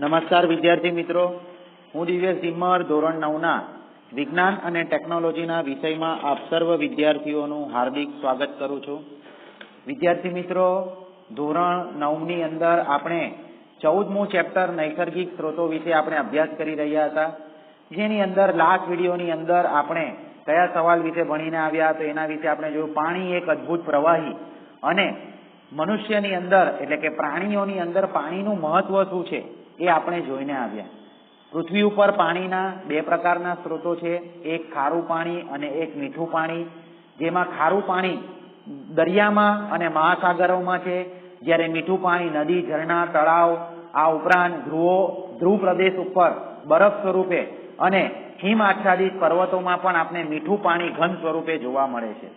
નમસ્કાર વિદ્યાર્થી મિત્રો. હું દિવ્યેશ ધીમર ધોરણ નવના. વિજ્ઞાન અને ટેકનોલોજીના વિષયમાં આપ સર્વ વિદ્યાર્થીઓનું હાર્દિક સ્વાગત કરું છું. વિદ્યાર્થી મિત્રો, ધોરણ નવની અંદર આપણે ચૌદમું ચેપ્ટર નૈસર્ગિક સ્ત્રોતો વિશે આપણે અભ્યાસ કરી રહ્યા હતા. જેની અંદર લાસ્ટ વિડીયોની અંદર આપણે કયા સવાલ વિશે ભણીને આવ્યા, તો એના વિશે આપણે જોયું. પાણી એક અદ્ભુત પ્રવાહી અને મનુષ્યની અંદર, એટલે કે પ્રાણીઓની અંદર પાણીનું મહત્વ શું છે? એ આપણે જોઈને આવ્યા. પૃથ્વી ઉપર પાણીના બે પ્રકારના સ્ત્રોતો છે. એક ખારું પાણી અને એક મીઠું પાણી. જેમાં ખારું પાણી દરિયામાં અને મહાસાગરોમાં છે. જ્યારે મીઠું પાણી નદી, ઝરણા, તળાવ, આ ઉપરાંત ધ્રુવો, ધ્રુવ પ્રદેશ ઉપર બરફ સ્વરૂપે અને હિમ આચ્છાદિત પર્વતોમાં પણ આપણે મીઠું પાણી ઘન સ્વરૂપે જોવા મળે છે.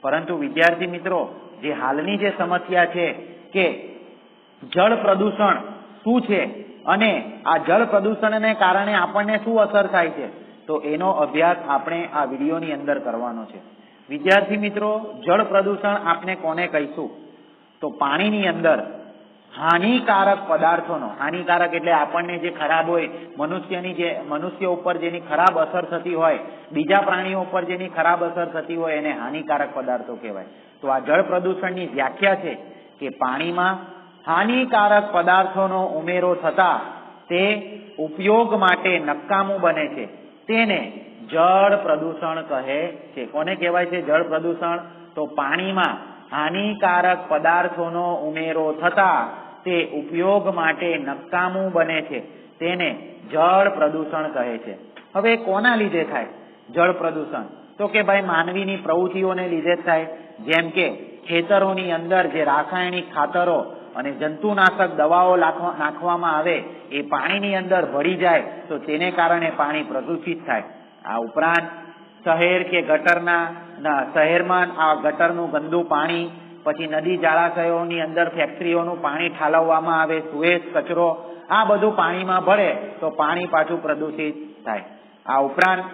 પરંતુ વિદ્યાર્થી મિત્રો, જે હાલની જે સમસ્યા છે કે જળ પ્રદૂષણ શું છે? અને આ જળ પ્રદૂષણને કારણે આપણને શું અસર થાય છે? તો એનો અભ્યાસ આપણે આ વિડીયોની અંદર કરવાનો છે. વિદ્યાર્થી મિત્રો, જળ પ્રદૂષણ આપણે કોને કહીશું? તો પાણીની અંદર હાનિકારક પદાર્થોનો, હાનિકારક એટલે આપણને જે ખરાબ હોય, મનુષ્યની જે, મનુષ્ય ઉપર જેની ખરાબ અસર થતી હોય, બીજા પ્રાણીઓ ઉપર જેની ખરાબ અસર થતી હોય એને હાનિકારક પદાર્થો કહેવાય. તો આ જળ પ્રદૂષણની વ્યાખ્યા છે કે પાણીમાં હાનિકારક પદાર્થોનો ઉમેરો થતા તે ઉપયોગ માટે નકામું બને છે. તેને જળ પ્રદૂષણ કહે છે. કોને કહેવાય છે જળ પ્રદૂષણ? તો પાણીમાં હાનિકારક પદાર્થોનો ઉમેરો થતા તે ઉપયોગ માટે નકામું બને છે. તેને જળ પ્રદૂષણ કહે છે. હવે કોના લીધે થાય જળ પ્રદૂષણ? તો કે ભાઈ માનવીની પ્રવૃત્તિઓને લીધે થાય. જેમ કે ખેતરોની અંદર જે રાસાયણિક ખાતરો અને જંતુનાશક દવાઓ નાખવામાં આવે, એ પાણીની અંદર ભળી જાય, તો તેને કારણે પાણી પ્રદૂષિત થાય. આ ઉપરાંત શહેર કે ગટરના શહેરમાં આ ગટરનું ગંદુ પાણી, પછી નદી જળાશયોની અંદર ફેક્ટરીઓનું પાણી ઠાલવવામાં આવે, સુએજ, કચરો, આ બધું પાણીમાં ભળે, તો પાણી પાછું પ્રદૂષિત થાય. આ ઉપરાંત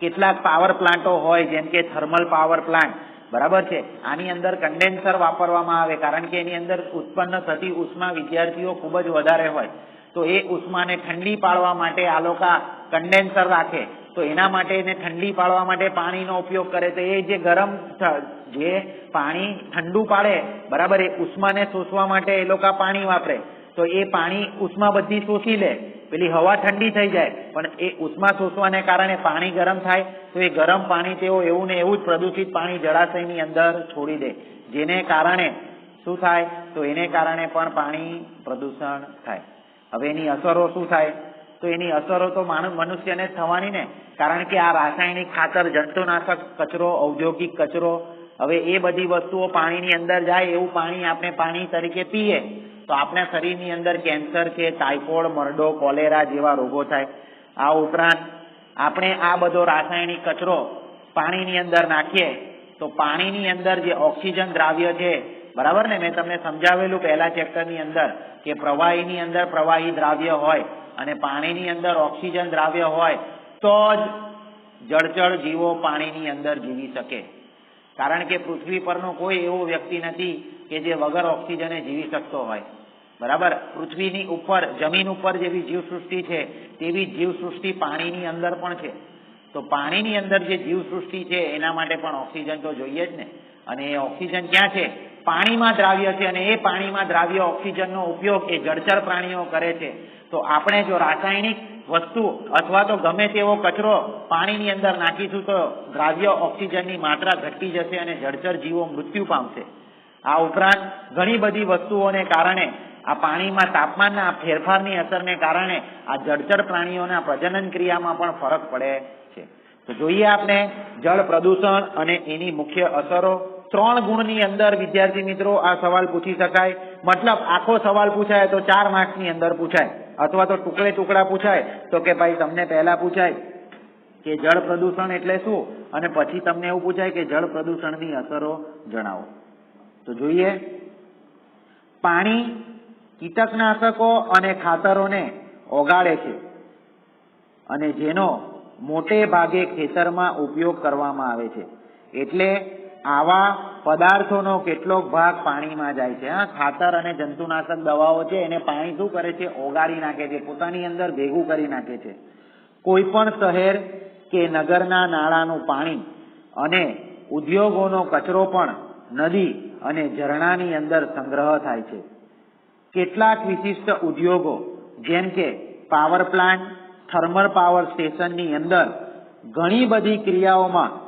કેટલાક પાવર પ્લાન્ટો હોય, જેમ કે થર્મલ પાવર પ્લાન્ટ બરાબર છે? આની અંદર કન્ડેન્સર વાપરવામાં આવે, કારણ કે એની અંદર ઉત્પન્ન થતી ઉષ્મા વિદ્યાર્થીઓ ખૂબ જ વધારે હોય. તો એ ઉષ્માને ઠંડી પાડવા માટે આ લોકો કન્ડેન્સર રાખે. તો એના માટે એને ઠંડી પાડવા માટે પાણીનો ઉપયોગ કરે. તો એ જે ગરમ જે પાણી ઠંડુ પાડે, બરાબર, એ ઉષ્માને શોષવા માટે એ લોકો પાણી વાપરે. તો એ પાણી ઉષ્મા બધી શોષી લે. પેલી હવા ઠંડી થઈ જાય, પણ એ ઉષ્મા શોષવાને કારણે પાણી ગરમ થાય, તો એ ગરમ પાણી તેઓ એવું ને એવું જ પ્રદૂષિત પાણી જળાશયની અંદર છોડી દે. જેને કારણે શું થાય? તો એને કારણે પણ પાણી પ્રદૂષણ થાય. હવે એની અસરો શું થાય? તો એની અસરો તો મનુષ્યને જ થવાની ને, કારણ કે આ રાસાયણિક ખાતર, જંતુનાશક કચરો, ઔદ્યોગિક કચરો, હવે એ બધી વસ્તુઓ પાણીની અંદર જાય, એવું પાણી આપણે પાણી તરીકે પીએ તો આપણા શરીરની અંદર કેન્સર છે, ટાઇફોઇડ, મરડો, કોલેરા જેવા રોગો થાય. આ ઉપરાંત આપણે આ બધો રાસાયણિક કચરો પાણીની અંદર નાખીએ, તો પાણીની અંદર જે ઓક્સિજન દ્રાવ્ય છે, બરાબર ને? મેં તમને સમજાવેલું પહેલા ચેપ્ટરની અંદર કે પ્રવાહીની અંદર પ્રવાહી દ્રાવ્ય હોય અને પાણીની અંદર ઓક્સિજન દ્રાવ્ય હોય, તો જ જળચર જીવો પાણીની અંદર જીવી શકે. કારણ કે પૃથ્વી પરનો કોઈ એવો વ્યક્તિ નથી કે જે વગર ઓક્સિજને જીવી શકતો હોય. બરાબર? પૃથ્વીની ઉપર, જમીન ઉપર જેવી જીવસૃષ્ટિ છે, તેવી જીવસૃષ્ટિ પાણીની અંદર પણ છે. તો પાણીની અંદર જે જીવસૃષ્ટિ છે, એના માટે પણ ઓક્સિજન તો જોઈએ જ ને. અને એ ઓક્સિજન ક્યાં છે? પાણીમાં દ્રાવ્ય છે અને એ પાણીમાં દ્રાવ્ય ઓક્સિજનનો ઉપયોગ એ જળચર પ્રાણીઓ કરે છે. તો આપણે જો રાસાયણિક વસ્તુ અથવા તો ગમે તેવો કચરો પાણીની અંદર નાખીશું તો દ્રાવ્ય ઓક્સિજનની માત્રા ઘટતી જશે અને જળચર જીવો મૃત્યુ પામશે. આ ઉપરાંત ઘણી બધી વસ્તુઓને કારણે આ પાણીમાં તાપમાનના ફેરફારની અસરને કારણે આ જળચર પ્રાણીઓના પ્રજનન ક્રિયામાં પણ ફરક પડે છે. તો જોઈએ આપણે જળ પ્રદૂષણ અને એની મુખ્ય અસરો. ત્રણ ગુણની અંદર વિદ્યાર્થી મિત્રો આ સવાલ પૂછી શકાય. મતલબ આખો સવાલ પૂછાય તો ચાર માર્ક્સની અંદર પૂછાય. અથવા તો ટુકડે ટુકડા પૂછાય, તો કે ભાઈ તમને પહેલા પૂછાય કે જળ પ્રદૂષણ એટલે શું? અને પછી તમને એવું પૂછાય કે જળ પ્રદૂષણની અસરો જણાવો. તો જોઈએ. પાણી કીટકનાશકો અને ખાતરોને ઓગાળે છે અને જેનો મોટે ભાગે ખેતરમાં ઉપયોગ કરવામાં આવે છે. એટલે આવા પદાર્થોનો કેટલોક ભાગ પાણીમાં જાય છે. હા, ખાતર અને જંતુનાશક દવાઓ છે, એને પાણી શું કરે છે? ઓગાળી નાખે છે, પોતાની અંદર ભેગું કરી નાખે છે. કોઈ પણ શહેર કે નગરના નાળાનું પાણી અને ઉદ્યોગોનો કચરો પણ નદી અને ઝરણાની અંદર સંગ્રહ થાય છે. કેટલાક વિશિષ્ટ ઉદ્યોગો, જેમ કે પાવર પ્લાન્ટ, થર્મલ પાવર સ્ટેશનની અંદર ઘણી બધી ક્રિયાઓમાં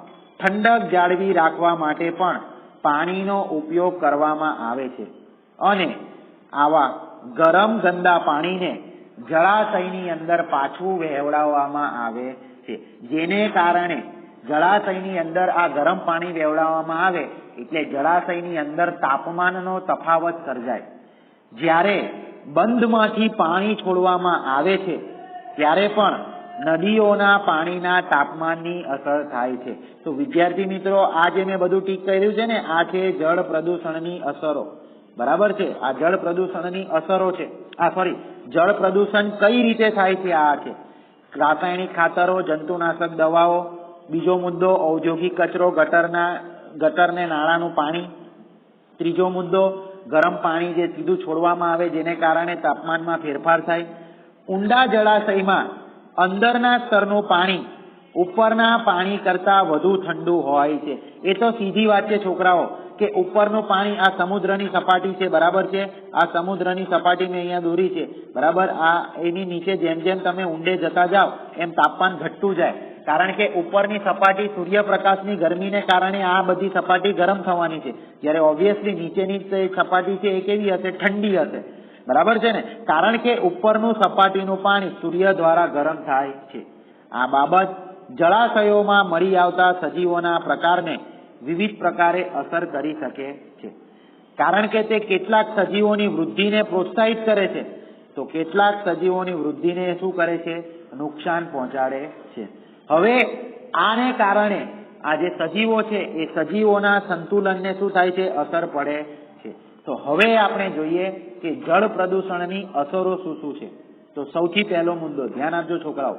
ઠંડક જાળવી રાખવા માટે પણ પાણીનો ઉપયોગ કરવામાં આવે છે. અને આવા ગરમ ગંદા પાણીને જળાશયની અંદર પાછું વહેવડાવવામાં આવે છે. જેને કારણે જળાશયની અંદર આ ગરમ પાણી વહેવડાવવામાં આવે એટલે જળાશયની અંદર તાપમાનનો તફાવત સર્જાય. જ્યારે બંધમાંથી પાણી છોડવામાં આવે છે, ત્યારે પણ નદીઓના પાણીના તાપમાનની અસર થાય છે. તો વિદ્યાર્થી મિત્રો, આ જે મેં બધું ટીક કર્યું છે ને, આ છે જળ પ્રદૂષણની અસરો. બરાબર છે? આ જળ પ્રદૂષણની અસરો છે. આ સોરી જળ પ્રદૂષણ કઈ રીતે થાય છે? આ છે. રાસાયણિક ખાતરો, જંતુનાશક દવાઓ, બીજો મુદ્દો, ઔદ્યોગિક કચરો, ગટરના, ગટરને નાળાનું પાણી. ત્રીજો મુદ્દો, ગરમ પાણી જે સીધું છોડવામાં આવે, જેને કારણે તાપમાનમાં ફેરફાર થાય. ઊંડા જળાશયમાં અંદરના સ્તરનું પાણી, ઉપરના પાણી કરતા વધુ ઠંડુ હોય છે. એ તો સીધી વાત છે છોકરાઓ, કે ઉપરનું પાણી આ સમુદ્રની સપાટી છે, બરાબર છે? આ સમુદ્રની સપાટી મેં અહીંયા દોરી છે. બરાબર? આ એની નીચે જેમ જેમ તમે ઊંડે જતા જાઓ, એમ તાપમાન ઘટતું જાય. કારણ કે ઉપરની સપાટી સૂર્યપ્રકાશની ગરમીને કારણે આ બધી સપાટી ગરમ થવાની છે. જ્યારે ઓબ્વિયસલી નીચેની સપાટી છે એ કેવી હશે? ઠંડી હશે. બરાબર છે ને? કારણ કે ઉપરનું સપાટીનું પાણી સૂર્ય દ્વારા ગરમ થાય છે. આ બાબત જળાશયોમાં મળી આવતા સજીવોના પ્રકારને વિવિધ પ્રકારે અસર કરી શકે છે. કારણ કે તે કેટલાક સજીવોની વૃદ્ધિને પ્રોત્સાહિત કરે છે. તો કેટલાક સજીવોની વૃદ્ધિને શું કરે છે? નુકસાન પહોંચાડે છે. હવે આને કારણે આ જે સજીવો છે, એ સજીવોના સંતુલનને શું થાય છે? અસર પડે તો હવે આપણે જોઈએ કે જળ પ્રદૂષણની અસરો શું શું છે. તો સૌથી પહેલો મુદ્દો, ધ્યાન આપજો છોકરાઓ.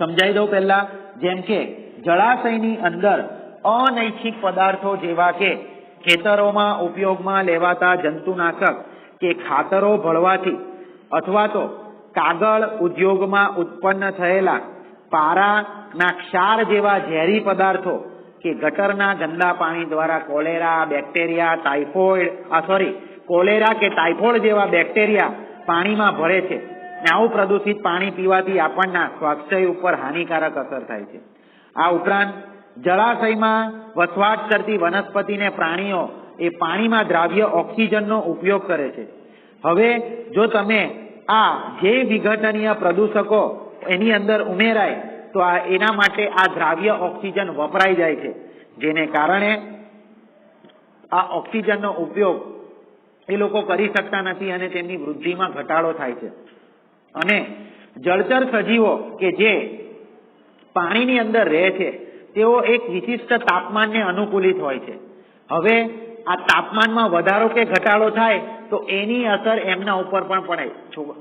સમજાઈ દઉં પહેલા, જેમ કે જળાશયની અંદર અનૈચ્છિક પદાર્થો જેવા કે ખેતરોમાં ઉપયોગમાં લેવાતા જંતુનાશક કે ખાતરો ભળવાથી અથવા તો કાગળ ઉદ્યોગમાં ઉત્પન્ન થયેલા પારાના ક્ષાર જેવા ઝેરી પદાર્થો કે ગટરના ગંદા પાણી દ્વારા કોલેરા, બેક્ટેરિયા, ટાઇફોઇડ, આ સોરી કોલેરા કે ટાઇફોઇડ જેવા બેક્ટેરિયા પાણીમાં ભરે છે. ને આવું પ્રદૂષિત પાણી પીવાથી આપણના સ્વાસ્થ્ય ઉપર હાનિકારક અસર થાય છે. આ ઉપરાંત, જળાશયમાં વસવાટ કરતી વનસ્પતિને પ્રાણીઓ એ પાણીમાં દ્રાવ્ય ઓક્સિજનનો ઉપયોગ કરે છે. હવે, જો તમે આ જે વિઘટનીય પ્રદૂષકો એની અંદર ઉમેરાય તો એના માટે આ દ્રાવ્ય ઓક્સિજન વપરાઈ જાય છે. જેને કારણે આ ઓક્સિજનનો ઉપયોગ એ લોકો કરી શકતા નથી અને તેમની વૃદ્ધિમાં ઘટાડો થાય છે. અને જળચર સજીવો કે જે પાણીની અંદર રહે છે, તેઓ એક વિશિષ્ટ તાપમાનને અનુકૂલિત હોય છે. હવે આ તાપમાનમાં વધારો કે ઘટાડો થાય, તો એની અસર એમના ઉપર પણ પડે.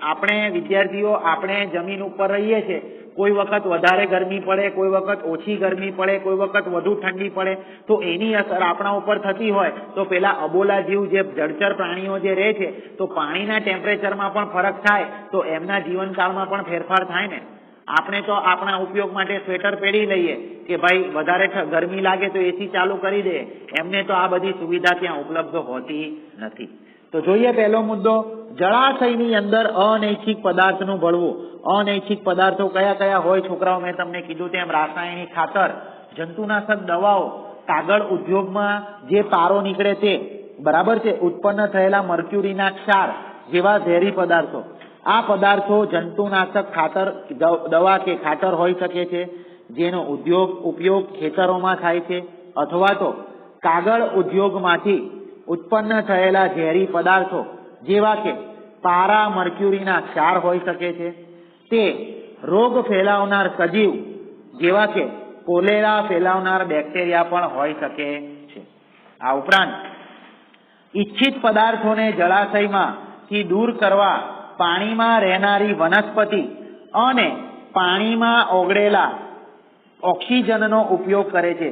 આપણે વિદ્યાર્થીઓ, આપણે જમીન ઉપર રહીએ છીએ કોઈ વખત વધારે ગરમી પડે, કોઈ વખત ઓછી ગરમી પડે, કોઈ વખત વધુ ઠંડી પડે, તો એની અસર આપણા ઉપર થતી હોય, તો પેલા અબોલા જીવ જે જળચર પ્રાણીઓ જે રહે છે, તો પાણીના ટેમ્પરેચરમાં પણ ફરક થાય, તો એમના જીવનકાળમાં પણ ફેરફાર થાય ને. આપણે તો આપણા ઉપયોગ માટે સ્વેટર પહેરી લઈએ, કે ભાઈ વધારે ગરમી લાગે તો એસી ચાલુ કરી દે. એમને તો આ બધી સુવિધા ત્યાં ઉપલબ્ધ હોતી નથી. તો જોઈએ પહેલો મુદ્દો જળાશયની અંદર અનૈચ્છિક પદાર્થનું ભળવું. અનૈચ્છિક પદાર્થો કયા કયા હોય છોકરાઓ, મેં તમને કીધું તેમ રાસાયણિક ખાતર, જંતુનાશક દવાઓ, કાગળ ઉદ્યોગમાં જે પારો નીકળે તે, બરાબર છે? ઉત્પન્ન થયેલા મર્ક્યુરીના ક્ષાર જેવા ઝેરી પદાર્થો. આ પદાર્થો જંતુનાશક ખાતર, દવા કે ખાતર હોઈ શકે છે, જેનો ઉદ્યોગ, ઉપયોગ ખેતરોમાં થાય છે, અથવા તો કાગળ ઉદ્યોગમાંથી ઉત્પન્ન થયેલા ઝેરી પદાર્થો જેવા કે પારા મર્ક્યુરીના ક્ષાર હોઈ શકે છે, તે રોગ ફેલાવનાર સજીવ જેવા કે કોલેરા ફેલાવનાર બેક્ટેરિયા પણ હોઈ શકે છે. આ ઉપરાંત ઈચ્છિત પદાર્થોને જળાશયમાંથી દૂર કરવા પાણીમાં રહેનારી વનસ્પતિ અને પાણીમાં ઓગળેલા ઓક્સિજનનો ઉપયોગ કરે છે.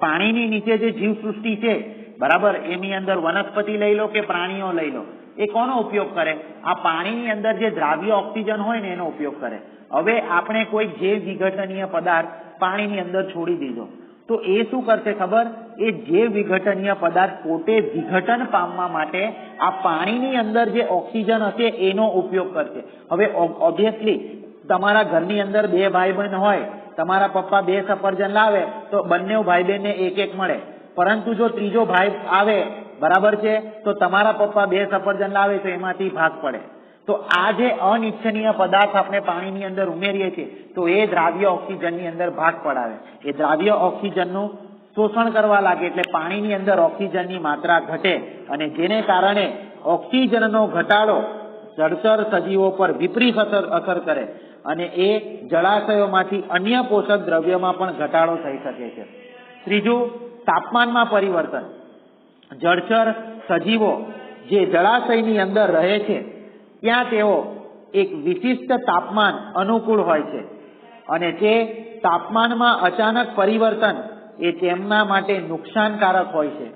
પાણીની નીચે જે જીવસૃષ્ટિ છે બરાબર? એની અંદર વનસ્પતિ લઈ લો કે પ્રાણીઓ લઈ લો? એ કોનો ઉપયોગ કરે? આ પાણીની અંદર જે દ્રાવ્ય ઓક્સિજન હોય ને, એનો ઉપયોગ કરે. હવે આપણે કોઈ જૈવ વિઘટનીય પદાર્થ પાણીની અંદર છોડી દીધો. તો એ શું કરશે ખબર? એ જૈવ વિઘટનીય પદાર્થ પોતે વિઘટન પામવા માટે આ પાણીની અંદર જે ઓક્સિજન હશે, એનો ઉપયોગ કરશે. હવે ઓબ્વિયસલી તમારા ઘરની અંદર બે ભાઈ બહેન હોય, તમારા પપ્પા બે સફરજન લાવે, તો બંને ભાઈ બહેનને એક એક મળે. પરંતુ જો ત્રીજો ભાઈ આવે, બરાબર છે, તો તમારા પપ્પા બે સફરજન લાવે તો એમાંથી ભાગ પડે. તો આ જે અનિચ્છનીય પદાર્થ આપણે પાણીની અંદર ઉમેરીએ છીએ, તો એ દ્રાવ્ય ઓક્સિજનની અંદર ભાગ પડાવે. એ દ્રાવ્ય ઓક્સિજનનું શોષણ કરવા લાગે એટલે પાણીની અંદર ઓક્સિજનની માત્રા ઘટે અને જેને કારણે ઓક્સિજનનો ઘટાડો જળચર સજીવો પર વિપરીત અસર અસર કરે અને એ જળાશયોમાંથી અન્ય પોષક દ્રવ્યમાં પણ ઘટાડો થઈ શકે છે. ત્રીજું તાપમાનમાં પરિવર્તન. જળચર સજીવો જે જળાશયની અંદર રહે છે, ત્યાં તેઓ એક વિશિષ્ટ તાપમાન અનુકૂળ હોય છે અને તે તાપમાનમાં અચાનક પરિવર્તન એ તેમના માટે નુકસાનકારક હોય છે.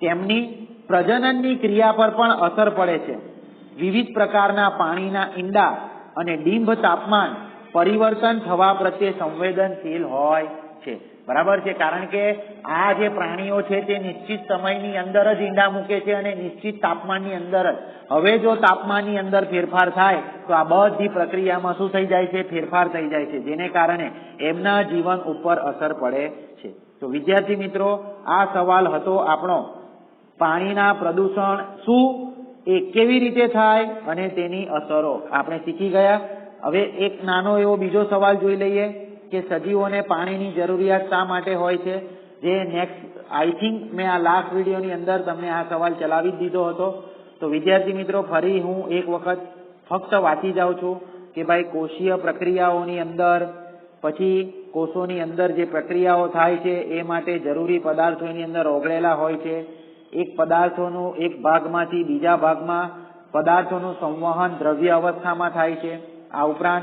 તેમની પ્રજનનની ક્રિયા પર પણ અસર પડે છે. વિવિધ પ્રકારના પાણીના ઈંડા અને ડીંભ તાપમાન પરિવર્તન થવા પ્રત્યે સંવેદનશીલ હોય બરાબર છે? કારણ કે આ જે પ્રાણીઓ છે તે નિશ્ચિત સમયની અંદર જ ઈંડા મૂકે છે અને નિશ્ચિત તાપમાનની અંદર જ. હવે જો તાપમાનની અંદર ફેરફાર થાય, તો આ બધી પ્રક્રિયામાં શું થઈ જાય છે? ફેરફાર થઈ જાય છે, જેને કારણે એમના જીવન ઉપર અસર પડે છે. તો વિદ્યાર્થી મિત્રો, આ સવાલ હતો આપણો. પાણીના પ્રદૂષણ શું? એ કેવી રીતે થાય? અને તેની અસરો. આપણે શીખી ગયા. હવે એક નાનો એવો બીજો સવાલ જોઈ લઈએ. કે સજીવોને પાણીની જરૂરિયાત શા માટે હોય છે? જે નેક્સ્ટ આઈ થિંક મેં આ લાસ્ટ વિડીયોની અંદર તમને આ સવાલ ચલાવી જ દીધો હતો. તો વિદ્યાર્થી મિત્રો, ફરી હું એક વખત ફક્ત વાંચી જાઉં છું કે ભાઈ કોષીય પ્રક્રિયાઓની અંદર, પછી કોષોની અંદર જે પ્રક્રિયાઓ થાય છે, એ માટે જરૂરી પદાર્થો એની અંદર ઓગળેલા હોય છે. એક પદાર્થોનું એક ભાગમાંથી બીજા ભાગમાં પદાર્થોનું સંવહન દ્રવ્ય અવસ્થામાં થાય છે. આ ઉપરાંત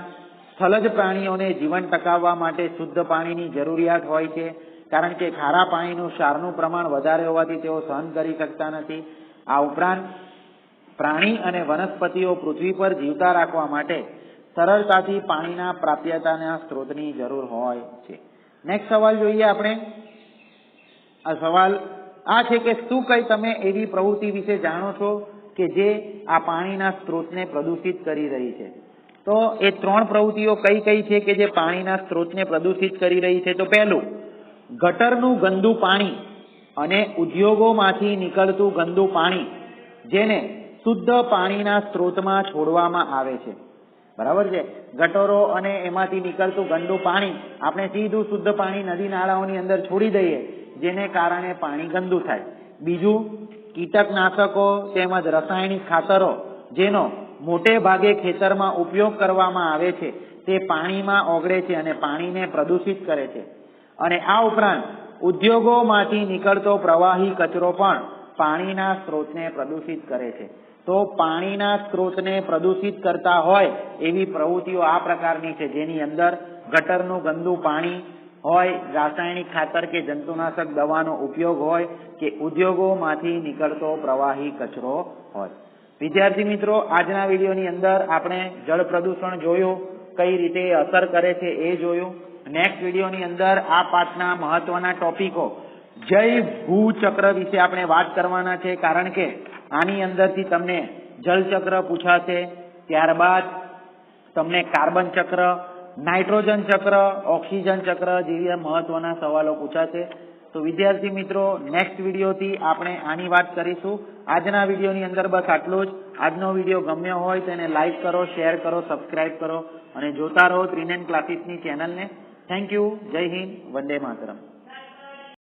સ્થલજ પ્રાણીઓને જીવન ટકાવવા માટે શુદ્ધ પાણીની જરૂરિયાત હોય છે. કારણ કે ખારા પાણીનું ક્ષારનું પ્રમાણ વધારે હોવાથી તેઓ સહન કરી શકતા નથી. આ ઉપરાંત પ્રાણી અને વનસ્પતિઓ પૃથ્વી પર જીવતા રાખવા માટે સરળતાથી પાણીના પ્રાપ્યતાના સ્ત્રોતની જરૂર હોય છે. નેક્સ્ટ સવાલ જોઈએ આપણે. આ સવાલ આ છે કે શું કઈ તમે એવી પ્રવૃત્તિ વિશે જાણો છો કે જે આ પાણીના સ્ત્રોતને પ્રદૂષિત કરી રહી છે? તો એ ત્રણ પ્રવૃત્તિઓ કઈ કઈ છે કે જે પાણીના સ્ત્રોતને પ્રદૂષિત કરી રહી છે? તો પહેલું, ગટરનું ગંદુ પાણી અને ઉદ્યોગોમાંથી નીકળતું ગંદુ પાણી જેને શુદ્ધ પાણીના સ્ત્રોતમાં છોડવામાં આવે છે. બરાબર છે? ગટરો અને એમાંથી નીકળતું ગંદુ પાણી આપણે સીધું શુદ્ધ પાણી નદી નાળાઓની અંદર છોડી દઈએ, જેને કારણે પાણી ગંદુ થાય. બીજું, કીટકનાશકો તેમજ રાસાયણિક ખાતરો જેનો મોટે ભાગે ખેતરમાં ઉપયોગ કરવામાં આવે છે. તે પાણીમાં ઓગળે છે અને પાણીને પ્રદૂષિત કરે છે. અને આ ઉપરાંત ઉદ્યોગોમાંથી નીકળતો પ્રવાહી કચરો પણ પાણીના સ્ત્રોતને પ્રદૂષિત કરે છે. તો પાણીના સ્ત્રોતને પ્રદૂષિત કરતા હોય એવી પ્રવૃત્તિઓ આ પ્રકારની છે. જેની અંદર ગટરનું ગંદુ પાણી હોય, રાસાયણિક ખાતર કે જંતુનાશક દવાનો ઉપયોગ હોય કે ઉદ્યોગોમાંથી નીકળતો પ્રવાહી કચરો હોય. વિદ્યાર્થી મિત્રો, આજના વિડીયોની અંદર આપણે જળ પ્રદૂષણ જોયું, કઈ રીતે અસર કરે છે એ જોયું. નેક્સ્ટ વિડીયોની અંદર આ પાઠના મહત્વના ટોપિકો, જય ભૂચક્ર વિશે આપણે વાત કરવાના છે, કારણ કે આની અંદરથી તમને જલચક્ર પૂછાશે, ત્યારબાદ તમને કાર્બન ચક્ર, નાઇટ્રોજન ચક્ર, ઓક્સિજન ચક્ર જેવી મહત્વના સવાલો પૂછાશે. તો વિદ્યાર્થી મિત્રો નેક્સ્ટ વિડીયોથી આપણે આની વાત કરીશું. આજના વિડીયોની અંદર બસ આટલું જ. આજનો વીડિયો ગમ્યો હોય તો એને લાઇક કરો, શેર કરો, સબસ્ક્રાઇબ કરો અને જોતા રહો ત્રિનેન ક્લાસીસની ચેનલને. Thank you. જય હિન્દ. વંદે માતરમ.